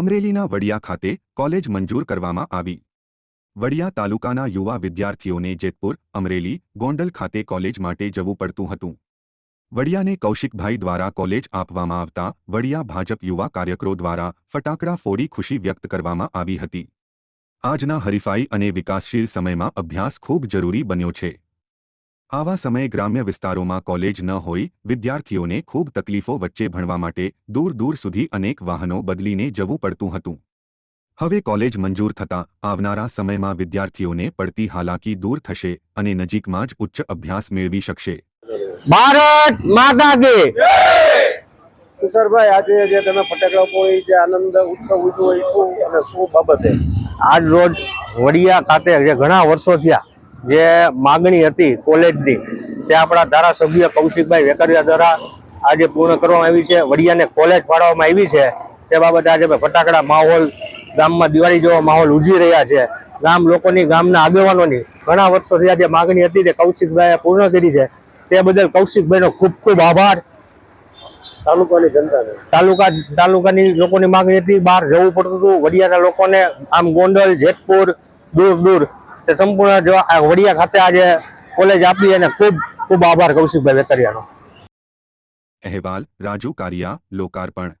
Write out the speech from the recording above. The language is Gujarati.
અમરેલીના વડિયા ખાતે કોલેજ મંજૂર કરવામાં આવી. વડિયા તાલુકાના યુવા વિદ્યાર્થીઓને જેતપુર, અમરેલી, ગોંડલ ખાતે કોલેજ માટે જવું પડતું હતું. વડિયાને કૌશિકભાઈ દ્વારા કોલેજ આપવામાં આવતા વડિયા ભાજપ યુવા કાર્યકરો દ્વારા ફટાકડા ફોડી ખુશી વ્યક્ત કરવામાં આવી હતી. આજના હરીફાઈ અને વિકાસશીલ સમયમાં અભ્યાસ ખૂબ જરૂરી બન્યો છે. આવા સમયે ગ્રામ્ય વિસ્તારોમાં કોલેજ ન હોય વિદ્યાર્થીઓને ખૂબ તકલીફો વચ્ચે ભણવા માટે દૂર દૂર સુધી અનેક વાહનો બદલીને જવું પડતું હતું. હવે કોલેજ મંજૂર થતાં આવનારા સમયમાં વિદ્યાર્થીઓને પડતી હાલાકી દૂર થશે અને નજીકમાં જ ઉચ્ચ અભ્યાસ મેળવી શકશે. ભારત માતા કી તુષારભાઈ આજે જે તમે ફટાકડા ફોડી જે આનંદ ઉત્સવ ઉજવો શું અને શું બાબતે? આજ રોજ વડિયા ખાતે જે ઘણા વર્ષો થયા જે માગણી હતી કોલેજની તે આપણા ધારાસભ્ય કૌશિકભાઈ વેકરિયા દ્વારા આજે પૂર્ણ કરવામાં આવી છે. વડિયાને કોલેજ ફાળવવામાં આવી છે. તે બાબતે આજે ફટાકડા માહોલ ગામમાં દિવાળી જેવો માહોલ ઉજવી રહ્યા છે. ગામ લોકોની ગામના આગેવાનોની ઘણા વર્ષોથી આજે જે માગણી હતી તે કૌશિકભાઈએ પૂર્ણ કરી છે. તે બદલ કૌશિકભાઈનો ખૂબ ખૂબ આભાર. તાલુકાની જનતાને તાલુકા તાલુકાની લોકોની માંગણી હતી. બહાર જવું પડતું હતું. વડિયાના લોકોને આમ ગોંડલ જેતપુર દૂર દૂર તે સંપૂર્ણ જો આ વડિયા ખાતે આજે કોલેજ આપી અને ખૂબ ખૂબ આભાર કૌશિકભાઈ વેકરિયાનો અહેવાલ, રાજુ કારિયા, લોકાર્પણ.